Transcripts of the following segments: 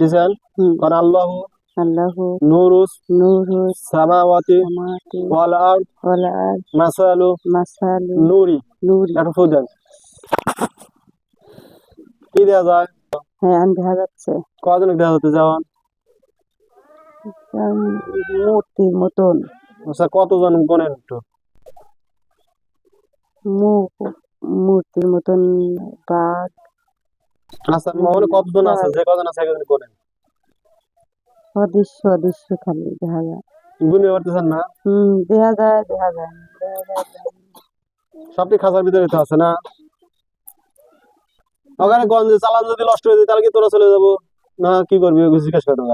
কারণ আল্লাহু আল্লাহু নূরুস নূরু সামাওয়াতি সামাতি ওয়াল আরদ ওয়াল আর মাসালু মাসালু নূরি। নূরি। একটু ফু দেন। কি দেওয়া যায়? হ্যাঁ আমি দেখা যাচ্ছে। কজন হতে যাওয়ান উম, মূর্তির মতন। আচ্ছা কতজন গণেন একটু? মূর্তির মতন বাঘ আচ্ছা মনে কতজন আছে? যে কজন আছে একজন গণেন অদৃশ্য অদৃশ্য খালি দেখা যায়। গুনে পারতেছেন না? হম দেখা যায় দেখা যায় না, দেখা যায়। না। সবটি খাঁচার ভিতরে তো আছে না? ওখানে গঞ্জে চালান যদি নষ্ট হয়ে যায় তাহলে কি তোরা চলে যাব? না কি করবি? জিজ্ঞেস আলু।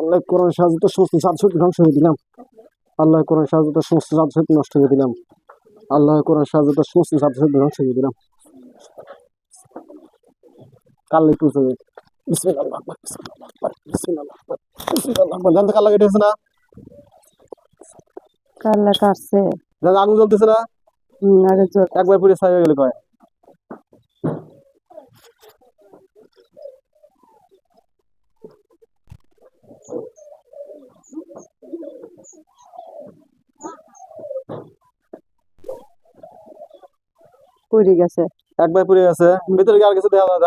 আল্লাহ কোরআন সাহায্য তো সমস্ত জাত শক্তি ধ্বংস করে দিলাম। আল্লাহ কোরআন সাহায্য তো সমস্ত জাত শক্তি নষ্ট করে দিলাম। আল্লাহ করার সাহায্য তার সমস্ত ছাত্র শক্তি ধ্বংস করে দিলাম। কাল একটু না? কাল্লা কাটছে দাদা আগুন জ্বলতেছে না? একবার পুরে সাইবে গেলে কয়? গেছে। একবার পুড়ে গেছে। ভিতরে আর কিছু দেখা যায়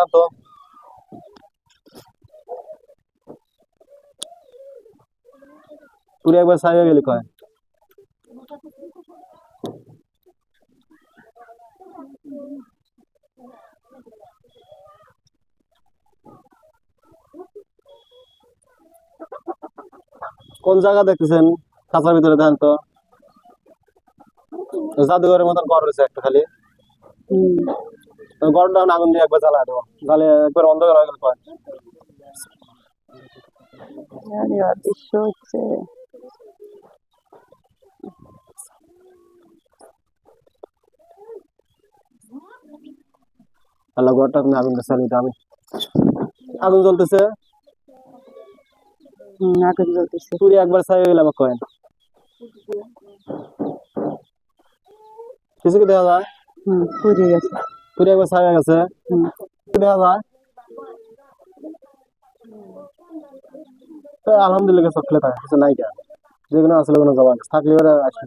পুরে একবার কয়। কোন জায়গা দেখতেছেন? খাঁচার ভিতরে দেখেন তো। জাদুঘরের মতন ঘর রয়েছে একটা খালি। হম। ওই আগুন দিয়ে একবার জ্বালায় দেবো তাহলে একবার অন্ধকার হয়ে গেল হচ্ছে। আল্লাহ ঘরটা তুমি আগুন চালিয়ে দাও আমি। আগুন জ্বলতেছে। আগুন জ্বলতেছে। পুরি একবার ছাই হয়ে গেলে আমাকে কয়েন কিছু কি দেখা যায়? হম পড়ে গেছে। পুরি একবার ছাই হয়ে গেছে দেখা যায় তো আলহামদুলিল্লাহ সব খেলে থাকে কিছু নাই কেন যেগুলো আসলে কোনো জবাব থাকলে আসবে।